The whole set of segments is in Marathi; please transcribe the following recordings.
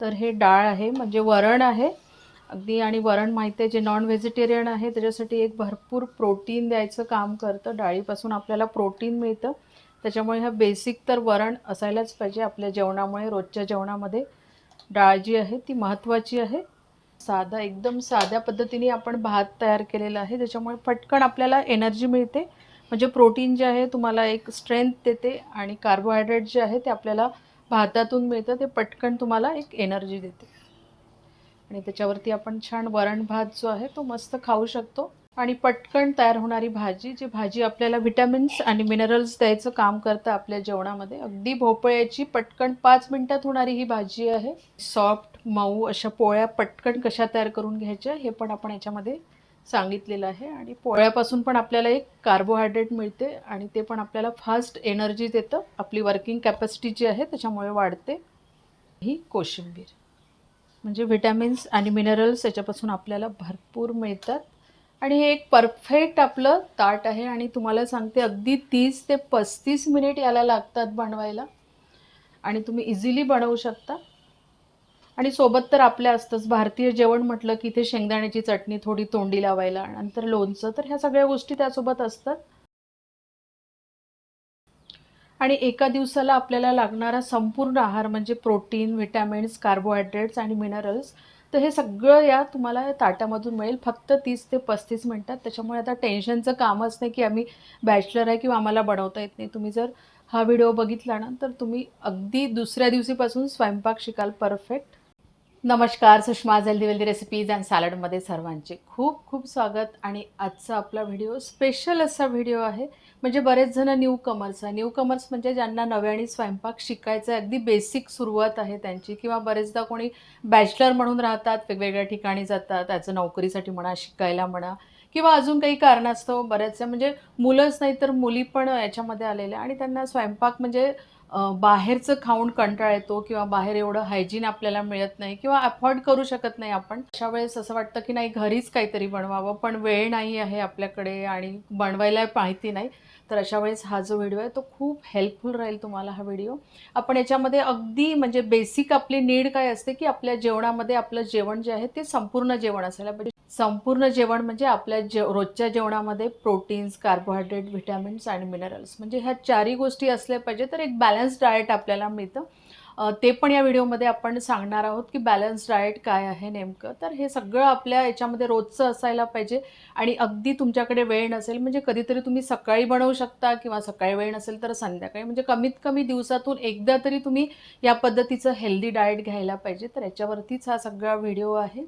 तर हे डाळ आहे म्हणजे वरण आहे. अगदी आणि वरण माहिती आहे जे नॉन व्हेजिटेरियन आहे त्याच्यासाठी एक भरपूर प्रोटीन द्यायचं काम करतं. डाळीपासून आपल्याला प्रोटीन मिळतं. त्याच्यामुळे ह्या बेसिक तर वरण असायलाच पाहिजे आपल्या जेवणामुळे रोजच्या जेवणामध्ये. डाळ जी आहे ती महत्त्वाची आहे. साधा एकदम साध्या पद्धतीने आपण भात तयार केलेला आहे. त्याच्यामुळे पटकन आपल्याला एनर्जी मिळते. म्हणजे प्रोटीन जे आहे तुम्हाला एक स्ट्रेंथ देते आणि कार्बोहायड्रेट जे आहे ते आपल्याला भातातून मिळतं ते पटकन तुम्हाला एक एनर्जी देते. आणि त्याच्यावरती आपण छान वरण भात जो आहे तो मस्त खाऊ शकतो. आणि पटकन तयार होणारी भाजी जी भाजी आपल्याला व्हिटॅमिन्स आणि मिनरल्स द्यायचं काम करतं आपल्या जेवणामध्ये अगदी भोपळ्याची पटकन पाच मिनिटात होणारी ही भाजी आहे. सॉफ्ट मऊ अशा पोळ्या पटकन कशा तयार करून घ्यायच्या हे पण आपण याच्यामध्ये सांगितलेलं आहे आणि पोळ्यापासून पण आपल्याला एक कार्बोहायड्रेट मिळते आणि ते पण आपल्याला फास्ट एनर्जी देतं. आपली वर्किंग कॅपॅसिटी जी आहे त्याच्यामुळे वाढते. ही कोशिंबीर. म्हणजे व्हिटॅमिन्स आणि मिनरल्स याच्यापासून आपल्याला भरपूर मिळतात. आणि हे एक परफेक्ट आपलं ताट आहे आणि तुम्हाला सांगते अगदी तीस ते पस्तीस मिनिट याला लागतात बनवायला. आणि तुम्ही इझिली बनवू शकता. आणि सोबत तर आपल्या असतंच. भारतीय जेवण म्हटलं की इथे शेंगदाण्याची चटणी थोडी तोंडी लावायला नंतर लोणचं. तर ह्या सगळ्या गोष्टी त्यासोबत असतात. आणि एका दिवसाला आपल्याला लागणारा संपूर्ण आहार म्हणजे प्रोटीन व्हिटॅमिन्स कार्बोहायड्रेट्स आणि मिनरल्स तर हे सगळं या तुम्हाला ताटामधून मिळेल. फक्त तीस ते पस्तीस मिनटात. त्याच्यामुळे आता टेन्शनचं कामच नाही की आम्ही बॅचलर आहे किंवा आम्हाला बनवता येत नाही. तुम्ही जर हा व्हिडिओ बघितला ना तर तुम्ही अगदी दुसऱ्या दिवशीपासून स्वयंपाक शिकाल. परफेक्ट. नमस्कार Sushma healthy wealthy recipes and सॅलडमध्ये सर्वांचे खूप खूप स्वागत. आणि आजचा आपला व्हिडिओ स्पेशल असा व्हिडिओ आहे. म्हणजे बरेच जण न्यू कमर्स आहे. न्यू कमर्स म्हणजे ज्यांना नव्याने स्वयंपाक शिकायचं आहे अगदी बेसिक सुरुवात आहे त्यांची. किंवा बरेचदा कोणी बॅचलर म्हणून राहतात वेगवेगळ्या ठिकाणी जातात त्याचं नोकरीसाठी म्हणा शिकायला म्हणा किंवा अजून काही कारणास्तव बऱ्याचशा म्हणजे मुलंच नाही तर मुली पण याच्यामध्ये आलेल्या आणि त्यांना स्वयंपाक म्हणजे बाहेरचं खाऊन कंटाळा येतो किंवा बाहेर एवढं हायजीन आपल्याला मिळत नाही किंवा अफोर्ड करू शकत नाही आपण. अशा वेळेस असं वाटतं की नाही घरीच काहीतरी बनवावं पण वेळ नाही आहे आपल्याकडे आणि बनवायला माहिती नाही. तर अशा वेळेस हा जो व्हिडिओ आहे तो खूप हेल्पफुल राहील तुम्हाला हा व्हिडिओ आपण याच्यामध्ये अगदी म्हणजे बेसिक आपली नीड काय असते की आपल्या जेवणामध्ये आपलं जेवण जे आहे ते संपूर्ण जेवण असायला पाहिजे. संपूर्ण जेवण म्हणजे आपल्या जे रोजच्या जेवणामध्ये प्रोटीन्स कार्बोहायड्रेट व्हिटॅमिन्स आणि मिनरल्स म्हणजे ह्या चारही गोष्टी असल्या पाहिजे तर एक बॅलन्स डाएट आपल्याला मिळतं. ते पण या व्हिडिओमध्ये आपण सांगणार आहोत की बॅलन्स डाएट काय आहे नेमकं. तर हे सगळं आपल्या याच्यामध्ये रोजचं असायला पाहिजे आणि अगदी तुमच्याकडे वेळ नसेल म्हणजे कधीतरी तुम्ही सकाळी बनवू शकता किंवा सकाळी वेळ नसेल तर संध्याकाळी. म्हणजे कमीत कमी दिवसातून एकदा तरी तुम्ही या पद्धतीचं हेल्दी डाएट घ्यायला पाहिजे. तर याच्यावरतीच हा सगळा व्हिडिओ आहे.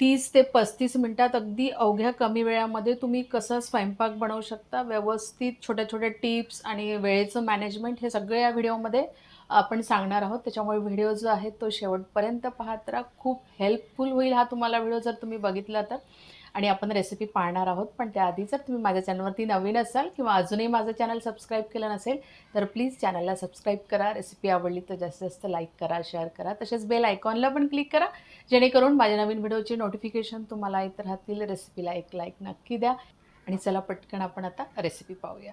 तीस ते पस्तीस मिनटात अगदी अवघ्या कमी वेळामध्ये तुम्ही कसं स्वयंपाक बनवू शकता व्यवस्थित छोट्या छोट्या टिप्स आणि वेळेचं मॅनेजमेंट हे सगळं या व्हिडिओमध्ये आपण सांगणार आहोत. त्याच्यामुळे व्हिडिओ जो आहे तो शेवटपर्यंत पाहत राहा. खूप हेल्पफुल होईल हा तुम्हाला व्हिडिओ जर तुम्ही बघितला तर. आणि आपण रेसिपी पाहणार आहोत. पण त्याआधी जर तुम्ही माझ्या चॅनलवरती नवीन असाल किंवा अजूनही माझं चॅनल सबस्क्राईब केलं नसेल तर प्लीज चॅनलला सबस्क्राईब करा. रेसिपी आवडली तर जास्तीत जास्त लाईक करा शेअर करा. तसेच बेल आयकॉनला पण क्लिक करा. जेणेकरून माझ्या नवीन व्हिडिओचे नोटिफिकेशन तुम्हाला येत राहतील. रेसिपीला एक लाईक नक्की द्या. आणि चला पटकन आपण आता रेसिपी पाहूया.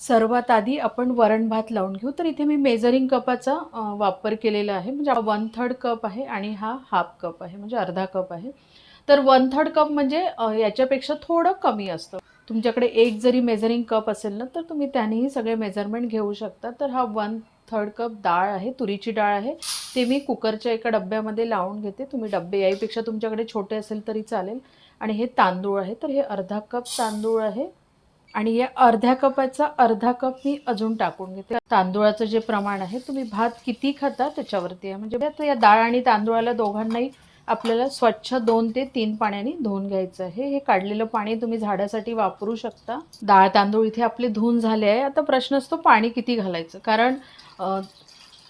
सर्वात आधी आपण वरण भात लावून घेऊ. तर इथे मी मेजरिंग कपाचा वापर केलेला आहे. म्हणजे वन थर्ड कप आहे आणि हा हाफ कप आहे. म्हणजे अर्धा कप आहे. तर वन थर्ड कप म्हणजे याच्यापेक्षा थोडं कमी असतं. तुमच्याकडे एक जरी मेजरिंग कप असेल ना तर तुम्ही त्यानेही सगळे मेजरमेंट घेऊ शकता. तर हा वन थर्ड कप डाळ आहे तुरीची डाळ आहे. ते मी कुकरच्या एका डब्यामध्ये लावून घेते. तुम्ही डब्बे याहीपेक्षा तुमच्याकडे छोटे असेल तरी चालेल. आणि हे तांदूळ आहे. तर हे अर्धा कप तांदूळ आहे. आणि या अर्ध्या कपाचा अर्धा कप मी अजून टाकून घेते. तांदूळाचं जे प्रमाण आहे तुम्ही भात किती खाता त्याच्यावरती आहे. म्हणजे आता या डाळ आणि तांदूळाला दोघांनाही आपल्याला स्वच्छ दोन ते तीन पाण्याने धुवून घ्यायचं आहे. हे काढलेलं पाणी तुम्ही झाडासाठी वापरू शकता. डाळ तांदूळ इथे आपले धुवून झाले आहे. आता प्रश्न असतो पाणी किती घालायचं? कारण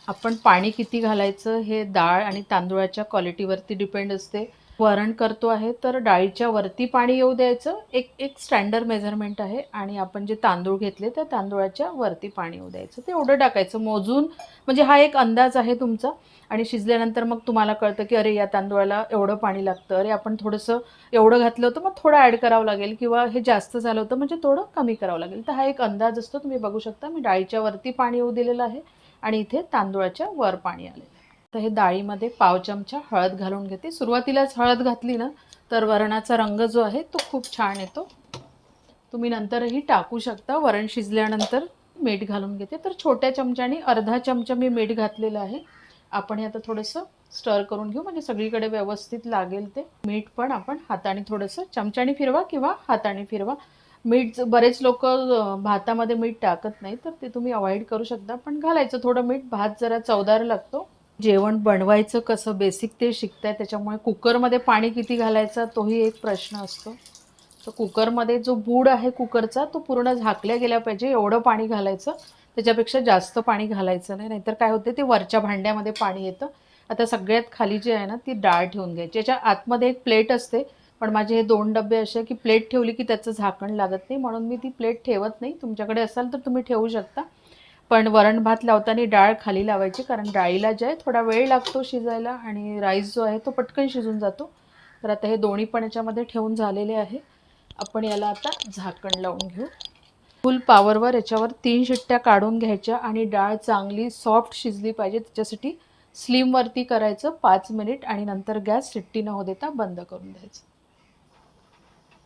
आपण पाणी किती घालायचं हे डाळ आणि तांदूळाच्या क्वालिटीवरती डिपेंड असते. वरण करतो आहे तर डाळीच्या वरती पाणी येऊ द्यायचं. एक एक स्टँडर्ड मेजरमेंट आहे आणि आपण जे तांदूळ घेतले त्या तांदूळाच्या वरती पाणी येऊ द्यायचं. ते एवढं टाकायचं. मोजून म्हणजे हा एक अंदाज आहे तुमचा. आणि शिजल्यानंतर मग तुम्हाला कळतं की अरे या तांदूळाला एवढं पाणी लागतं. अरे आपण थोडंसं एवढं घातलं होतं मग थोडं ॲड करावं लागेल किंवा हे जास्त झालं होतं म्हणजे थोडं कमी करावं लागेल. तर हा एक अंदाज असतो. तुम्ही बघू शकता. मी डाळीच्या वरती पाणी येऊ दिलेलं आहे आणि इथे तांदूळाच्या वर पाणी आलेलं आहे तर हे डाळीमध्ये पाव चमचा हळद घालून घेते. सुरुवातीलाच हळद घातली ना तर वरणाचा रंग जो आहे तो खूप छान येतो. तुम्ही नंतरही टाकू शकता. वरण शिजल्यानंतर मीठ घालून घेते. तर छोट्या चमच्याने अर्धा चमचा मी मीठ घातलेलं आहे. आपण हे आता थोडंसं स्टर करून घेऊ. म्हणजे सगळीकडे व्यवस्थित लागेल ते मीठ पण आपण हाताने थोडंसं चमच्याने फिरवा किंवा हाताने फिरवा. मीठ बरेच लोक भातामध्ये मीठ टाकत नाही तर ते तुम्ही अवॉइड करू शकता. पण घालायचं थोडं मीठ. भात जरा चवदार लागतो. जेवण बनवायचं कसं बेसिक ते शिकताय त्याच्यामुळे कुकरमध्ये पाणी किती घालायचं तोही एक प्रश्न असतो. तर कुकरमध्ये जो बूड आहे कुकरचा तो पूर्ण झाकल्या गेला पाहिजे एवढं पाणी घालायचं त्याच्यापेक्षा जास्त पाणी घालायचं नाही. नाहीतर काय होते ते वरच्या भांड्यामध्ये पाणी येतं. आता सगळ्यात खाली जे आहे ना ती डाळ ठेवून घ्यायची. याच्या आतमध्ये एक प्लेट असते पण माझे हे दोन डबे असे की प्लेट ठेवली की त्याचं झाकण लागत नाही. म्हणून मी ती प्लेट ठेवत नाही. तुमच्याकडे असाल तर तुम्ही ठेवू शकता. पण वरण भात लावताना डाळ खाली लावायची कारण डाळीला जे आहे थोडा वेळ लागतो शिजायला आणि राईस जो आहे तो पटकन शिजून जातो. तर आता हे दोन्ही पण याच्यामध्ये ठेवून झालेले आहे. आपण याला आता झाकण लावून घेऊ. फुल पॉवरवर याच्यावर तीन शिट्ट्या काढून घ्यायच्या आणि डाळ चांगली सॉफ्ट शिजली पाहिजे. त्याच्यासाठी स्लिमवरती करायचं पाच मिनिट आणि नंतर गॅस शिट्टी न हो देता बंद करून द्यायचं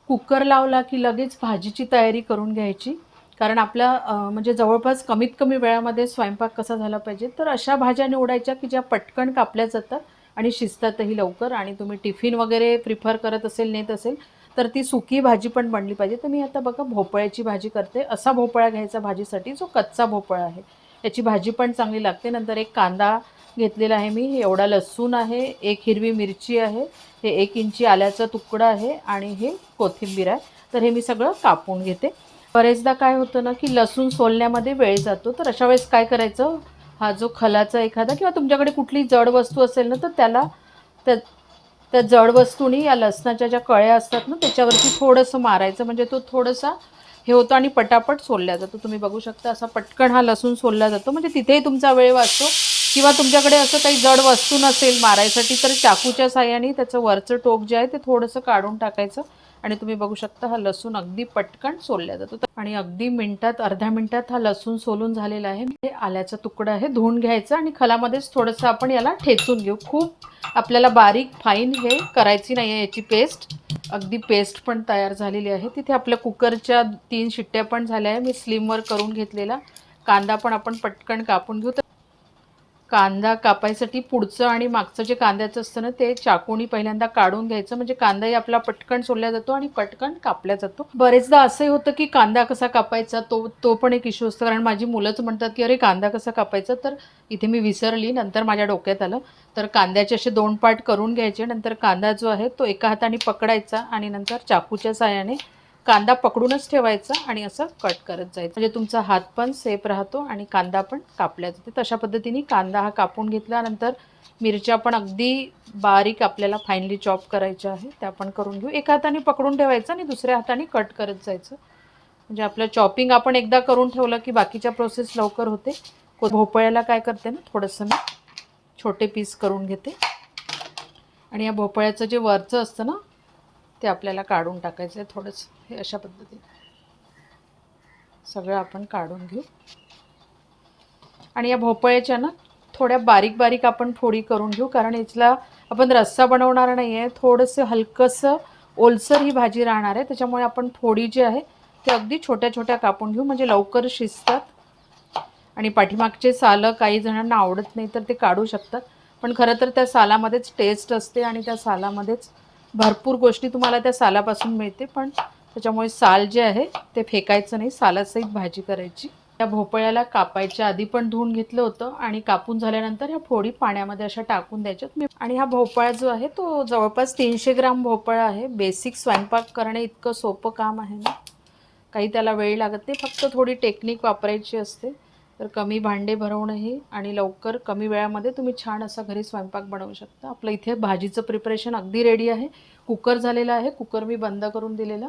कुकर लावला की लगेच भाजीची तयारी करून घ्यायची. कारण आपल्या म्हणजे जवळपास कमीत कमी वेळामध्ये स्वयंपाक कसा झाला पाहिजे तर अशा भाज्या निवडायच्या की ज्या पटकन कापल्या जातात आणि शिजतातही लवकर आणि तुम्ही टिफिन वगैरे प्रिफर करत असेल नेत असेल तर ती सुकी भाजी पण बनली पाहिजे. तर मी आता बघा भोपळ्याची भाजी करते. असा भोपळा घ्यायचा भाजीसाठी जो कच्चा भोपळा आहे. याची भाजी पण चांगली लागते. नंतर एक कांदा घेतलेला आहे मी. एवढा लसूण आहे एक हिरवी मिरची आहे हे एक इंची आल्याचा तुकडा आहे आणि हे कोथिंबीर आहे. तर हे मी सगळं कापून घेते. बरेचदा काय होतं ना की लसूण सोलण्यामध्ये वेळ जातो. तर अशा वेळेस काय करायचं? हा जो खलाचा एखादा किंवा तुमच्याकडे कुठली जड वस्तू असेल ना तर त्याला त्या त्या जड वस्तूनी या लसणाच्या ज्या कळ्या असतात ना त्याच्यावरती थोडंसं मारायचं. म्हणजे तो थोडासा हे होतो आणि पटापट सोलला जातो. तुम्ही बघू शकता असा पटकन हा लसूण सोलला जातो. म्हणजे तिथेही तुमचा वेळ वाचतो. किंवा तुमच्याकडे असं काही जड वस्तू नसेल मारायसाठी तर चाकूच्या साह्याने त्याचं वरचं टोक जे आहे ते थोडंसं काढून टाकायचं. आणि तुम्ही बघू शकता हा लसूण अगदी पटकन सोलला जातो. आणि अगदी मिनिटात अर्ध्या मिनिटात हा लसूण सोलून झालेला आहे. हे आल्याचा तुकडा आहे धुवून घ्यायचा आणि खलामध्येच थोडंसं आपण याला ठेचून घेऊ. खूप आपल्याला बारीक फाईन हे करायची नाही आहे याची पेस्ट अगदी पेस्ट पण तयार झालेली आहे. तिथे आपल्या कुकरच्या तीन शिट्ट्या पण झाल्या आहे. मी स्लिमवर करून घेतलेला. कांदा पण आपण पटकन कापून घेऊ. कांदा कापायसाठी पुढचं आणि मागचं जे कांद्याचं असतं ना ते चाकूनी पहिल्यांदा काढून घ्यायचं. म्हणजे कांदाही आपला पटकन सोडला जातो आणि पटकन कापला जातो. बरेचदा असंही होतं की कांदा कसा कापायचा तो तो पण एक इश्यू असतो. कारण माझी मुलंच म्हणतात की अरे कांदा कसा कापायचा? तर इथे मी विसरली. नंतर माझ्या डोक्यात आलं. तर कांद्याचे असे दोन पार्ट करून घ्यायचे. नंतर कांदा जो आहे तो एका हाताने पकडायचा आणि नंतर चाकूच्या साह्याने कांदा पकडूनच ठेवायचा आणि असं कट करत जायचं. म्हणजे तुमचा हात पण सेफ राहतो आणि कांदा पण कापल्या जाते. तशा पद्धतीने कांदा हा कापून घेतल्यानंतर मिरच्या पण अगदी बारीक आपल्याला फाईनली चॉप करायच्या आहे त्या पण करून घेऊ. एका हाताने पकडून ठेवायचं आणि दुसऱ्या हाताने कट करत जायचं. म्हणजे आपलं चॉपिंग आपण एकदा करून ठेवलं की बाकीच्या प्रोसेस लवकर होते. भोपळ्याला काय करते ना थोडंसं मी छोटे पीस करून घेते. आणि या भोपळ्याचं जे वरचं असतं ना ते आपल्याला काढून टाकायचं आहे थोडंसं. हे अशा पद्धतीने. सगळं आपण काढून घेऊ. आणि या भोपळ्याच्या ना थोड्या बारीक बारीक आपण फोडी करून घेऊ कारण याचला आपण रस्सा बनवणार नाही आहे थोडंसं हलकंसं ओलसर ही भाजी राहणार आहे. त्याच्यामुळे आपण फोडी जी आहे ते अगदी छोट्या छोट्या कापून घेऊ म्हणजे लवकर शिजतात. आणि पाठीमागचे सालं काही जणांना आवडत नाही तर ते काढू शकतात. पण खरं तर त्या सालामध्येच टेस्ट असते आणि त्या सालामध्येच भरपूर गोष्टी तुम्हाला त्या सालापासून मिळते पण त्याच्यामुळे साल जे आहे ते फेकायचं नाही सालासहित भाजी करायची. त्या भोपळ्याला कापायच्या आधी पण धुवून घेतलं होतं आणि कापून झाल्यानंतर ह्या फोडी पाण्यामध्ये अशा टाकून द्यायच्यात. आणि हा भोपळा जो आहे तो जवळपास तीनशे ग्राम भोपळा आहे. बेसिक स्वयंपाक करणे इतकं सोपं काम आहे ना. काही त्याला वेळ लागत नाही फक्त थोडी टेक्निक वापरायची असते. तर कमी भांडे भरवणंही आणि लवकर कमी वेळामध्ये तुम्ही छान असा घरी स्वयंपाक बनवू शकता. आपलं इथे भाजीचं प्रिपरेशन अगदी रेडी आहे. कुकर झालेला आहे. कुकर मी बंद करून दिलेला.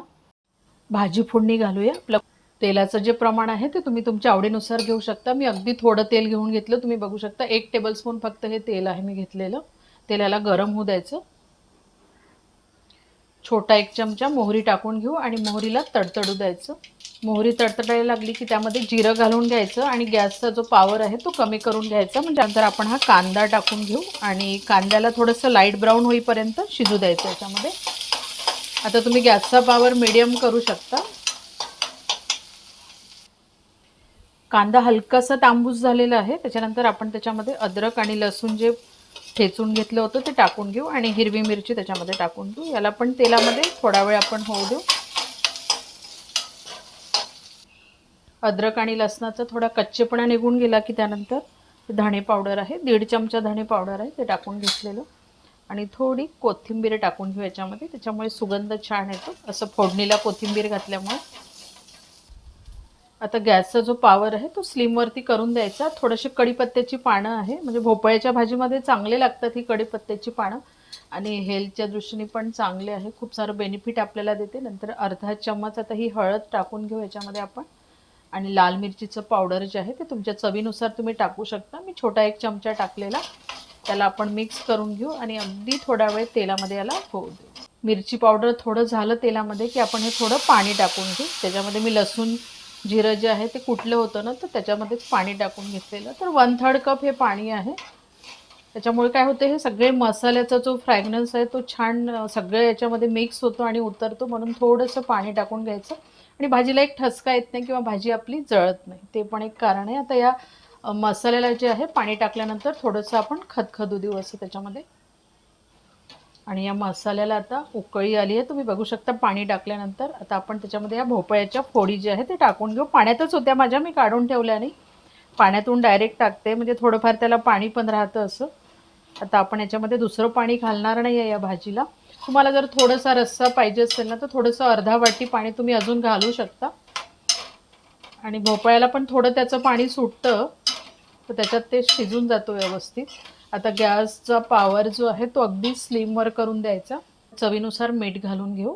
भाजी फोडणी घालूया. आपलं तेलाचं जे प्रमाण आहे ते तुम्ही तुमच्या आवडीनुसार घेऊ शकता. मी अगदी थोडं तेल घेऊन घेतलं. तुम्ही बघू शकता एक टेबलस्पून फक्त हे तेल आहे मी घेतलेलं. तेलाला गरम होऊ द्यायचं. छोटा एक चमचा मोहरी टाकून घेऊ आणि मोहरीला तडतडू द्यायचं. मोहरी तडतडायला लागली की त्यामध्ये जिरं घालून घ्यायचं आणि गॅसचा जो पॉवर आहे तो कमी करून घ्यायचा. म्हणजे नंतर आपण हा कांदा टाकून घेऊ आणि कांद्याला थोडंसं लाइट ब्राऊन होईपर्यंत शिजू द्यायचं याच्यामध्ये. आता तुम्ही गॅसचा पॉवर मिडियम करू शकता. कांदा हलकासा तांबूस झालेला आहे. त्याच्यानंतर आपण त्याच्यामध्ये अद्रक आणि लसूण जे ठेचून घेतलं होतं ते टाकून घेऊ आणि हिरवी मिरची त्याच्यामध्ये टाकून घेऊ याला पण तेलामध्ये थोडा वेळ आपण होऊ देऊ. अद्रक आणि लसणाचा थोडा कच्चेपणा निघून गेला की त्यानंतर धणे पावडर आहे. दीड चमचा धणे पावडर आहे. ते टाकून घेतलेलं. आणि थोडी कोथिंबीर टाकून घेऊ याच्यामध्ये. त्याच्यामुळे सुगंध छान येतो. असं फोडणीला कोथिंबीर घातल्यामुळे. आता गॅसचा जो पॉवर आहे तो स्लिमवरती करून द्यायचा. थोडेसे कढीपत्त्याची पानं आहे. म्हणजे भोपळ्याच्या भाजीमध्ये चांगले लागतात ही कढीपत्त्याची पानं. आणि हेल्थच्या दृष्टीने पण चांगले आहे. खूप सारं बेनिफिट आपल्याला देते. नंतर अर्धा चम्मच आता ही हळद टाकून घेऊ याच्यामध्ये आपण. आणि लाल मिरचीचं पावडर जे आहे ते तुमच्या चवीनुसार तुम्ही टाकू शकता. मी छोटा एक चमचा टाकलेला. त्याला आपण मिक्स करून घेऊ आणि अगदी थोडा वेळ तेलामध्ये याला होऊ देऊ. मिरची पावडर थोडं झालं तेलामध्ये की आपण हे थोडं पाणी टाकून घेऊ. त्याच्यामध्ये मी लसूण जिरं जे आहे ते कुठलं होतं ना तर त्याच्यामध्येच पाणी टाकून घेतलेलं. तर वन थर्ड कप हे पाणी आहे. त्याच्यामुळे काय होतं हे सगळे मसाल्याचा जो फ्रॅग्रन्स आहे तो छान सगळं याच्यामध्ये मिक्स होतो आणि उतरतो म्हणून थोडंसं पाणी टाकून घ्यायचं. आणि भाजीला एक ठसका येत नाही किंवा भाजी आपली जळत नाही. ते पण एक कारण आहे. आता या मसाल्याला जे आहे पाणी टाकल्यानंतर थोडंसं आपण खदखदू देऊ असं त्याच्यामध्ये. आणि या मसाल्याला आता उकळी आली आहे. तुम्ही बघू शकता पाणी टाकल्यानंतर. आता आपण त्याच्यामध्ये या भोपळ्याच्या फोडी जे आहे ते टाकून घेऊ. पाण्यातच होत्या माझ्या मी काढून ठेवल्या नाही. पाण्यातून डायरेक्ट टाकते. म्हणजे थोडंफार त्याला पाणी पण राहतं असं. आता आपण याच्यामध्ये दुसरं पाणी घालणार नाही आहे या भाजीला. तुम्हाला जर थोडासा रस्सा पाहिजे असेल ना तर थोडंसं अर्धा वाटी पाणी तुम्ही अजून घालू शकता. आणि भोपळ्याला पण थोडं त्याचं पाणी सुटतं तर त्याच्यात ते शिजून जातो व्यवस्थित. आता गॅसचा पॉवर जो आहे तो अगदी स्लिमवर करून द्यायचा. चवीनुसार मीठ घालून घेऊ.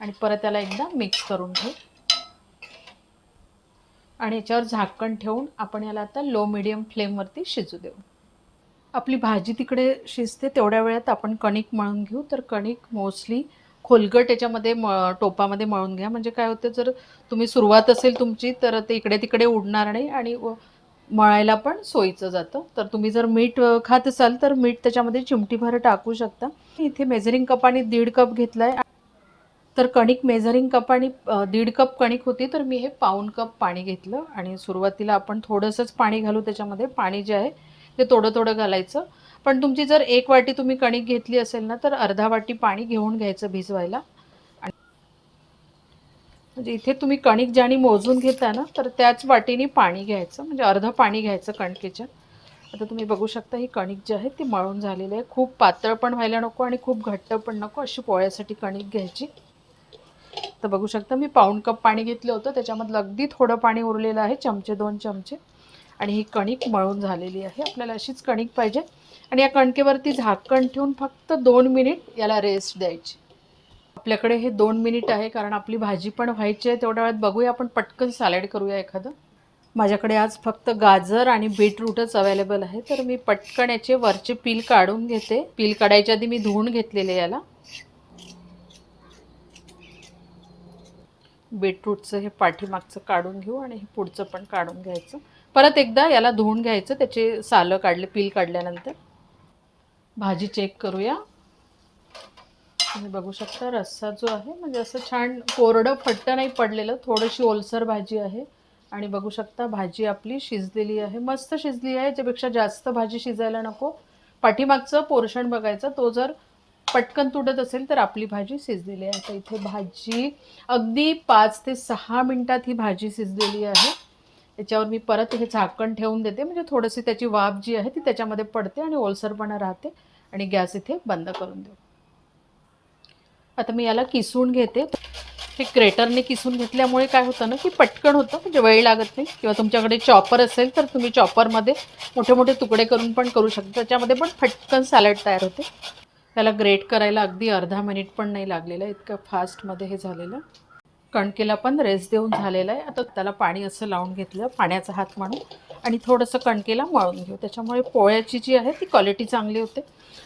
आणि परत त्याला एकदा मिक्स करून घेऊ आणि याच्यावर झाकण ठेवून आपण याला आता लो मिडियम फ्लेमवरती शिजू देऊ. आपली भाजी तिकडे शिजते तेवढ्या वेळात आपण कणिक मळून घेऊ. तर कणिक मोस्टली खोलगट याच्यामध्ये म टोपामध्ये मळून घ्या. म्हणजे काय होतं जर तुम्ही सुरुवात असेल तुमची तर ते इकडे तिकडे उडणार नाही आणि व- मळायला पण सोयीचं जातं. तर तुम्ही जर मीठ खात असाल तर मीठ त्याच्यामध्ये चिमटीभर टाकू शकता. इथे मेझरिंग कपाने दीड कप घेतला आहे तर कणिक मेझरिंग कपाने दीड कप कणिक होती तर मी हे पाऊन कप पाणी घेतलं. आणि सुरुवातीला आपण थोडंसंच पाणी घालू. त्याच्यामध्ये पाणी जे आहे ते थोडं थोडं घालायचं. पण तुमची जर एक वाटी तुम्ही कणिक घेतली असेल ना तर अर्धा वाटी पाणी घेऊन घ्यायचं भिजवायला. म्हणजे इथे तुम्ही कणिक ज्याने मोजून घेता ना तर त्याच वाटीने पाणी घ्यायचं. म्हणजे अर्धं पाणी घ्यायचं कणकेच्या. आता तुम्ही बघू शकता ही कणिक जी आहे ती मळून झालेली आहे. खूप पातळ पण व्हायला नको आणि खूप घट्ट पण नको अशी पोळ्यासाठी कणिक घ्यायची. तर बघू शकता मी पाऊण कप पाणी घेतलं होतं. त्याच्यामधलं अगदी थोडं पाणी उरलेलं आहे चमचे दोन चमचे. आणि ही कणिक मळून झालेली आहे. आपल्याला अशीच कणिक पाहिजे. आणि या कणकेवरती झाकण ठेवून फक्त दोन मिनिट याला रेस्ट द्यायची. आपल्याकडे हे दोन मिनिट आहे कारण आपली भाजी पण व्हायची आहे. तेवढ्या वेळात बघूया आपण पटकन सॅलड करूया एखादं. माझ्याकडे आज फक्त गाजर आणि बीटरूटच अवेलेबल आहे. तर मी पटकन याचे वरचे पील काढून घेते. पील काढायच्या आधी मी धुवून घेतलेले याला. बीटरूटचं हे पाठीमागचं काढून घेऊ आणि हे पुढचं पण काढून घ्यायचं. परत एकदा याला धुवून घ्यायचं त्याचे सालं काढले पील काढल्यानंतर. भाजी चेक करूया. तुम्ही बघू शकता रस्सा जो आहे म्हणजे असं छान कोरडं फट्ट नाही पडलेलं थोडीशी ओलसर भाजी आहे. आणि बघू शकता भाजी आपली शिजलेली आहे. मस्त शिजली आहे त्यापेक्षा जास्त भाजी शिजायला नको. पाठीमागचं पोर्शन बघायचं तो जर पटकन तुटत असेल तर आपली भाजी शिजलेली आहे. आता इथे भाजी अगदी पाच ते सहा मिनटात ही भाजी शिजलेली आहे. त्याच्यावर मी परत हे झाकण ठेवून देते. म्हणजे थोडीशी त्याची वाफ जी आहे ती त्याच्यामध्ये पडते आणि ओलसरपणा राहते आणि गॅस इथे बंद करून देऊ. आता मी याला किसून घेते. हे ग्रेटरने किसून घेतल्यामुळे काय होतं ना की पटकन होतं म्हणजे वेळ लागत नाही. किंवा तुमच्याकडे चॉपर असेल तर तुम्ही चॉपरमध्ये मोठे मोठे तुकडे करून पण करू शकता. त्याच्यामध्ये पण पटकन सॅलड तयार होते. त्याला ग्रेट करायला अगदी अर्धा मिनिट पण नाही लागलेलं इतकं फास्टमध्ये हे झालेलं. कणकेला पण रेस देऊन झालेला आहे. आता त्याला पाणी असं लावून घेतलं पाण्याचा हात म्हणून. आणि थोडंसं कणकेला मळून घेऊ. त्याच्यामुळे पोळ्याची जी आहे ती क्वालिटी चांगली होते.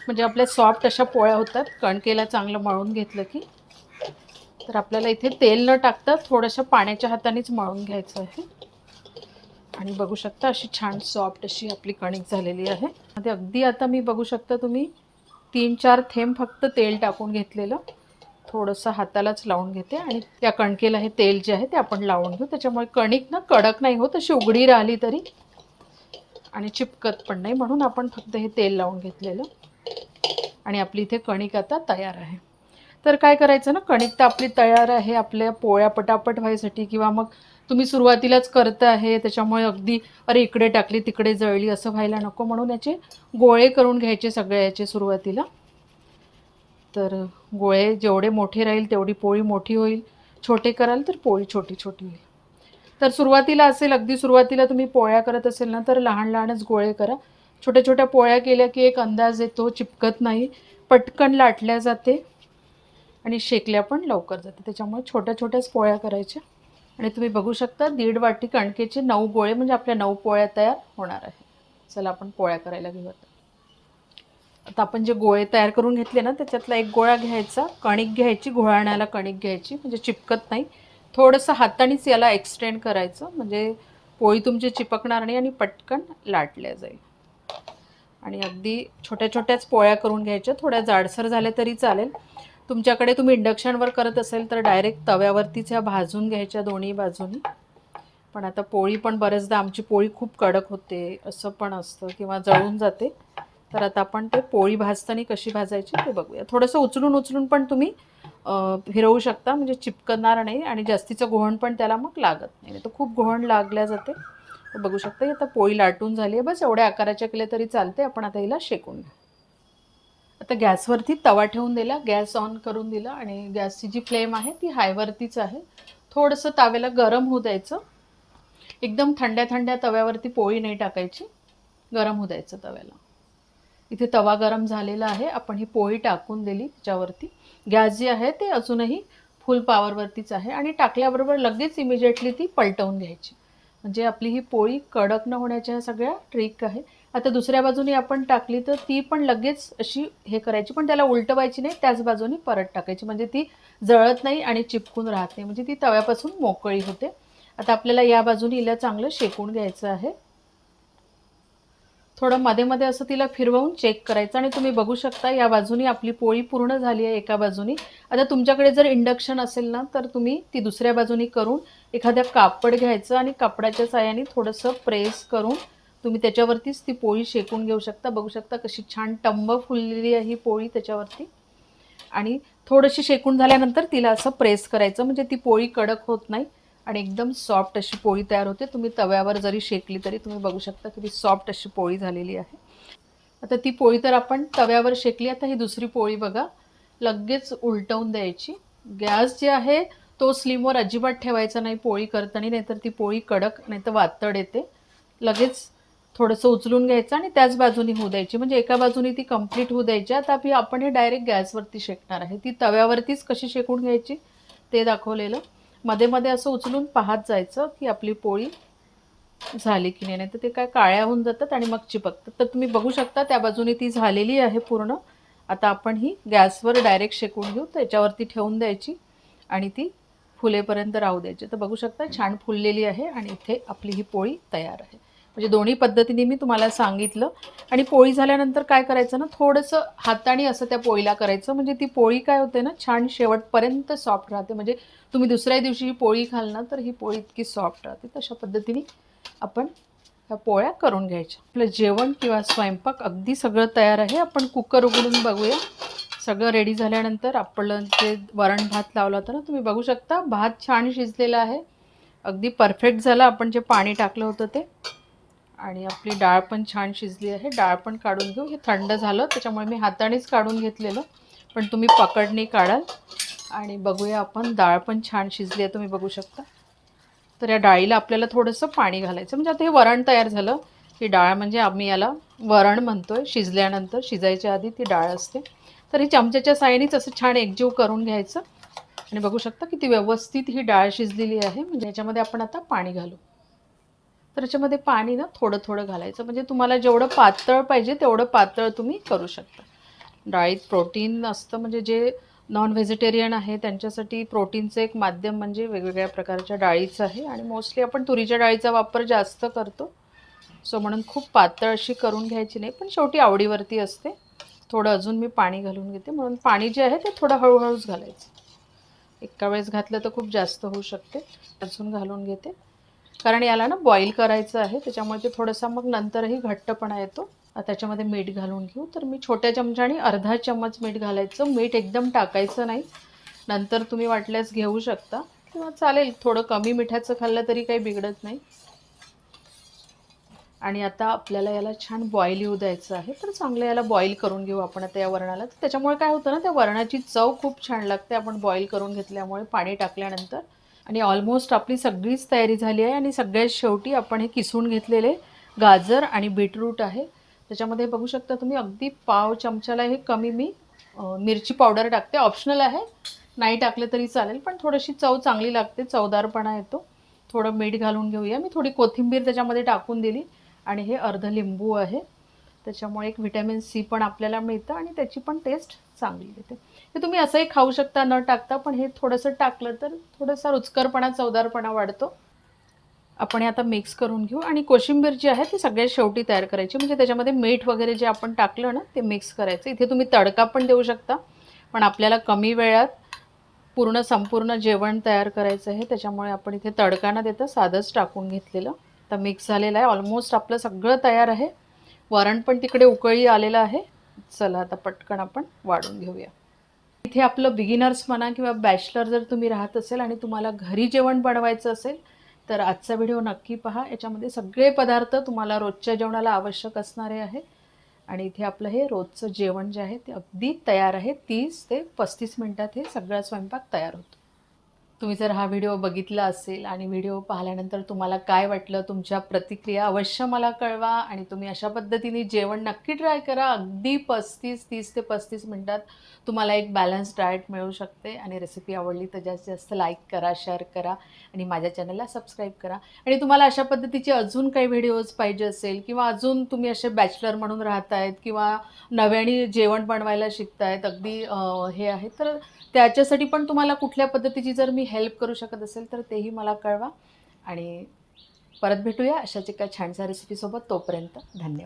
म्हणजे आपल्या सॉफ्ट अशा पोळ्या होतात. कणकेला चांगलं मळून घेतलं की. तर आपल्याला इथे तेल न टाकता थोडंसं पाण्याच्या हातानेच मळून घ्यायचं आहे. आणि बघू शकता अशी छान सॉफ्ट अशी आपली कणिक झालेली आहे. ते अगदी आता मी बघू शकता तुम्ही तीन चार थेंब फक्त तेल टाकून घेतलेलं. थोडंसं हातालाच लावून घेते आणि त्या कणकेला हे तेल जे आहे ते आपण लावून घेऊ. त्याच्यामुळे कणिक ना कडक नाही होत अशी उघडी राहिली तरी. आणि चिपकत पण नाही म्हणून आपण फक्त हे तेल लावून घेतलेलं. आणि आपली इथे कणिक आता तयार आहे. तर काय करायचं ना कणिक तर आपली तयार आहे आपल्या पोळ्या पटापट व्हायसाठी किंवा मग तुम्ही सुरुवातीलाच करत आहे त्याच्यामुळे अगदी अरे इकडे टाकली तिकडे जळली असं व्हायला नको म्हणून याचे गोळे करून घ्यायचे सगळ्या याचे सुरुवातीला. तर गोळे जेवढे मोठे राहील तेवढी पोळी मोठी होईल. छोटे कराल तर पोळी छोटी छोटी होईल. तर सुरुवातीला असेल अगदी सुरुवातीला तुम्ही पोळ्या करत असेल ना तर लहान लहानच गोळे करा. छोट्या छोट्या पोळ्या केल्या की एक अंदाज येतो चिपकत नाही. पटकन लाटल्या जाते आणि शेकल्या पण लवकर जाते. त्याच्यामुळे छोट्या छोट्याच पोळ्या करायच्या. आणि तुम्ही बघू शकता दीड वाटी कणकेचे नऊ गोळे म्हणजे आपल्या नऊ पोळ्या तयार होणार आहे. चला आपण पोळ्या करायला घेऊयात. आता आपण जे गोळे तयार करून घेतले ना त्याच्यातला एक गोळा घ्यायचा कणिक घ्यायची घोळाण्याला कणिक घ्यायची म्हणजे चिपकत नाही. थोडंसं हातानेच याला एक्सटेंड करायचं म्हणजे पोळी तुमची चिपकणार नाही आणि पटकन लाटल्या जाईल. आणि अगदी छोट्या छोट्याच पोळ्या करून घ्यायच्या थोड्या जाडसर झाल्या तरी चालेल. तुमच्याकडे तुम्ही इंडक्शनवर करत असेल तर डायरेक्ट तव्यावरतीच ह्या भाजून घ्यायच्या दोन्ही बाजूनी. पण आता पोळी पण बरेचदा आमची पोळी खूप कडक होते असं पण असतं किंवा जळून जाते. तर आता आपण ते पोळी भाजताना कशी भाजायची ते बघूया. थोडंसं उचलून उचलून पण तुम्ही फिरवू शकता. म्हणजे चिपकणार नाही आणि जास्तीचं गोहण पण त्याला मग लागत नाही. तर खूप गोहण लागल्या जाते. तर बघू शकता ही आता पोळी लाटून झाली आहे. बस एवढ्या आकाराच्या केल्या तरी चालते आपण आता हिला शेकून घेऊ. आता गॅसवरती तवा ठेवून दिला. गॅस ऑन करून दिला आणि गॅसची जी फ्लेम आहे ती हायवरतीच आहे. थोडंसं ताव्याला गरम होऊ द्यायचं. एकदम थंड्या थंड्या तव्यावरती पोळी नाही टाकायची. गरम होऊ द्यायचं तव्याला. इथे तवा गरम झालेला आहे. आपण ही पोळी टाकून दिली त्याच्यावरती. गॅस जी आहे ते अजूनही फुल पॉवरवरतीच आहे आणि टाकल्याबरोबर लगेच इमिजिएटली ती पलटवून घ्यायची. म्हणजे आपली ही पोळी कडक न होण्याच्या ह्या सगळ्या ट्रिक आहे. आता दुसऱ्या बाजूने आपण टाकली तर ती पण लगेच अशी हे करायची. पण त्याला उलटवायची नाही त्याच बाजूने परत टाकायची. म्हणजे ती जळत नाही आणि चिपकून राहत नाही. म्हणजे ती तव्यापासून मोकळी होते. आता आपल्याला या बाजूने हिला चांगलं शेकून घ्यायचं आहे. थोडं मध्ये मध्ये असं तिला फिरवून चेक करायचं आणि तुम्ही बघू शकता या बाजूनी आपली पोळी पूर्ण झाली आहे एका बाजूनी. आता तुमच्याकडे जर इंडक्शन असेल ना तर तुम्ही ती दुसऱ्या बाजूनी करून एखाद्या कापड घ्यायचं आणि कापडाच्या साह्याने थोडंसं प्रेस करून तुम्ही त्याच्यावरतीच ती पोळी शेकून घेऊ शकता. बघू शकता कशी छान टंब फुललेली आहे ही पोळी त्याच्यावरती. आणि थोडीशी शेकून झाल्यानंतर तिला असं प्रेस करायचं म्हणजे ती पोळी कडक होत नाही. आणि एकदम सॉफ्ट अशी पोळी तयार होते. तुम्ही तव्यावर जरी शेकली तरी तुम्ही बघू शकता किती सॉफ्ट अशी पोळी झालेली आहे. आता ती पोळी तर आपण तव्यावर शेकली. आता ही दुसरी पोळी बघा. लगेच उलटवून द्यायची. गॅस जे आहे तो स्लिमवर अजिबात ठेवायचा नाही. पोळी करताना नाहीतर ती पोळी कडक नाहीतर वातड येते. लगेच थोडंसं उचलून घ्यायचं आणि त्याच बाजूनी होऊ द्यायची. म्हणजे एका बाजूनी ती कंप्लीट होऊ द्यायची. आता आपण हे डायरेक्ट गॅसवरती शेकणार आहे. ती तव्यावरतीच कशी शेकून घ्यायची? ते दाखवलेलं. मध्ये मध्ये असं उचलून पाहत जायचं की आपली पोळी झाली की नाही. तर ते काय काळ्या होऊन जातात आणि मग चिपकतात. तर तुम्ही बघू शकता त्या बाजूने ती झालेली आहे पूर्ण. आता आपण ही गॅसवर डायरेक्ट शेकून घेऊ. त्याच्यावरती ठेवून द्यायची आणि ती फुलेपर्यंत राहू द्यायची. तर बघू शकता छान फुललेली आहे आणि इथे आपली ही पोळी तयार आहे. म्हणजे दोन्ही पद्धतीने मी तुम्हाला सांगितलं. आणि पोळी झाल्यानंतर काय करायचं ना थोडंसं हाताने असं त्या पोळीला करायचं. म्हणजे ती पोळी काय होते ना छान शेवटपर्यंत सॉफ्ट राहते. म्हणजे तुम्ही दुसऱ्या दिवशी ही पोळी खाल ना तर ही पोळी इतकी सॉफ्ट राहते. तशा पद्धतीने आपण ह्या पोळ्या करून घ्यायच्या. आपलं जेवण किंवा स्वयंपाक अगदी सगळं तयार आहे. आपण कुकर उघडून बघूया. सगळं रेडी झाल्यानंतर आपलं जे वरण भात लावला होता ना तुम्ही बघू शकता. भात छान शिजलेला आहे. अगदी परफेक्ट झाला. आपण जे पाणी टाकलं होतं ते. आणि आपली डाळ पण छान शिजली आहे. डाळ पण काढून घेऊ. हे थंड झालं त्याच्यामुळे मी हातानेच काढून घेतलेलं. पण तुम्ही पकडणी काढाल. आणि बघूया आपण डाळ पण छान शिजली आहे तुम्ही बघू शकता. तर या डाळीला आपल्याला थोडंसं पाणी घालायचं. म्हणजे आता हे वरण तयार झालं. ही डाळ म्हणजे आम्ही याला वरण म्हणतोय. शिजल्यानंतर शिजायच्या आधी ती डाळ असते. तर ही चमच्याच्या सायनीच असं छान एकजीव करून घ्यायचं. आणि बघू शकता किती व्यवस्थित ही डाळ शिजलेली आहे. म्हणजे याच्यामध्ये आपण आता पाणी घालू. तर याच्यामध्ये पाणी ना थोडं थोडं घालायचं. म्हणजे तुम्हाला जेवढं पातळ पाहिजे तेवढं पातळ तुम्ही करू शकता. डाळीत प्रोटीन असतं म्हणजे जे नॉन व्हेजिटेरियन आहे त्यांच्यासाठी प्रोटीनचं एक माध्यम म्हणजे वेगवेगळ्या प्रकारच्या डाळीचं आहे. आणि मोस्टली आपण तुरीच्या डाळीचा वापर जास्त करतो. सो म्हणून खूप पातळ अशी करून घ्यायची नाही. पण शेवटी आवडीवरती असते. थोडं अजून मी पाणी घालून घेते. म्हणून पाणी जे आहे ते थोडं हळूहळूच घालायचं. एका वेळेस घातलं तर खूप जास्त होऊ शकते. अजून घालून घेते. कारण याला ना बॉईल करायचं आहे त्याच्यामुळे ते थोडंसं मग नंतरही घट्टपणा येतो. त्याच्यामध्ये मीठ घालून घेऊ. तर मी छोट्या चमच्याने अर्धा चम्मच मीठ घालायचं. मीठ एकदम टाकायचं नाही. नंतर तुम्ही वाटल्यास घेऊ शकता. किंवा चालेल थोडं कमी मिठाचं खाल्लं तरी काही बिघडत नाही. आणि आता आपल्याला याला छान बॉईल येऊ द्यायचं आहे. तर चांगलं याला बॉईल करून घेऊ आपण आता या वरणाला. तर त्याच्यामुळे काय होतं ना त्या वरणाची चव खूप छान लागते. आपण बॉईल करून घेतल्यामुळे पाणी टाकल्यानंतर. आणि ऑलमोस्ट आपली सगळीच तयारी झाली आहे आणि सगळ्यात शेवटी आपण हे किसून घेतलेले गाजर आणि बीटरूट आहे. त्याच्यामध्ये बघू शकता तुम्ही अगदी पाव चमच्याला हे कमी मी मिरची पावडर टाकते. ऑप्शनल आहे. नाही टाकले तरी चालेल पण थोडीशी चव चांगली लागते. चवदारपणा येतो. थोडं मीठ घालून घेऊया. मी थोडी कोथिंबीर त्याच्यामध्ये टाकून दिली आणि हे अर्ध लिंबू आहे. त्याच्यामुळे एक व्हिटॅमिन सी पण आपल्याला मिळतं आणि त्याची पण टेस्ट चांगली येते. हे तुम्ही असंही खाऊ शकता न टाकता पण हे थोडंसं टाकलं तर थोडासा रुचकरपणा चवदारपणा वाढतो. आपण हे आता मिक्स करून घेऊ. आणि कोशिंबीर जी आहे ती सगळ्यात शेवटी तयार करायची. म्हणजे त्याच्यामध्ये मीठ वगैरे जे आपण टाकलं ना ते मिक्स करायचं. इथे तुम्ही तडका पण देऊ शकता पण आपल्याला कमी वेळात पूर्ण संपूर्ण जेवण तयार करायचं आहे. त्याच्यामुळे आपण इथे तडका न देता साधंच टाकून घेतलेलं. तर मिक्स झालेलं आहे. ऑलमोस्ट आपलं सगळं तयार आहे. वरण पण तिकडे उकळी आलेलं आहे. चला आता पटकन आपण वाढून घेऊया. इथे आपलं बिगिनर्स म्हणा किंवा बॅचलर जर तुम्ही राहत असेल आणि तुम्हाला घरी जेवण बनवायचं असेल तर आजचा व्हिडिओ नक्की पहा. याच्यामध्ये सगळे पदार्थ तुम्हाला रोजच्या जेवणाला आवश्यक असणारे आहे. आणि इथे आपलं हे रोजचं जेवण जे आहे ते अगदी तयार आहे. तीस ते पस्तीस मिनटात हे सगळा स्वयंपाक तयार होतो. तुम्ही जर हा व्हिडिओ बघितला असेल आणि व्हिडिओ पाहिल्यानंतर तुम्हाला काय वाटलं तुमच्या प्रतिक्रिया अवश्य मला कळवा आणि तुम्ही अशा पद्धतीने जेवण नक्की ट्राय करा. अगदी पस्तीस तीस ते पस्तीस मिनटात तुम्हाला एक बॅलन्स डाएट मिळू शकते आणि रेसिपी आवडली तर जास्तीत जास्त लाईक करा शेअर करा आणि माझ्या चॅनलला सबस्क्राईब करा. आणि तुम्हाला अशा पद्धतीचे अजून काही व्हिडिओज पाहिजे असेल किंवा अजून तुम्ही असे बॅचलर म्हणून राहतायत किंवा नव्याने जेवण बनवायला शिकतायत अगदी हे आहे तर त्याच्यासाठी पण तुम्हाला कुठल्या पद्धतीची जर मी हेल्प करू शकत असेल तर तेही मला कळवा. आणि परत भेटूया अशाच एका छानशा रेसिपीसोबत तोपर्यंत धन्यवाद.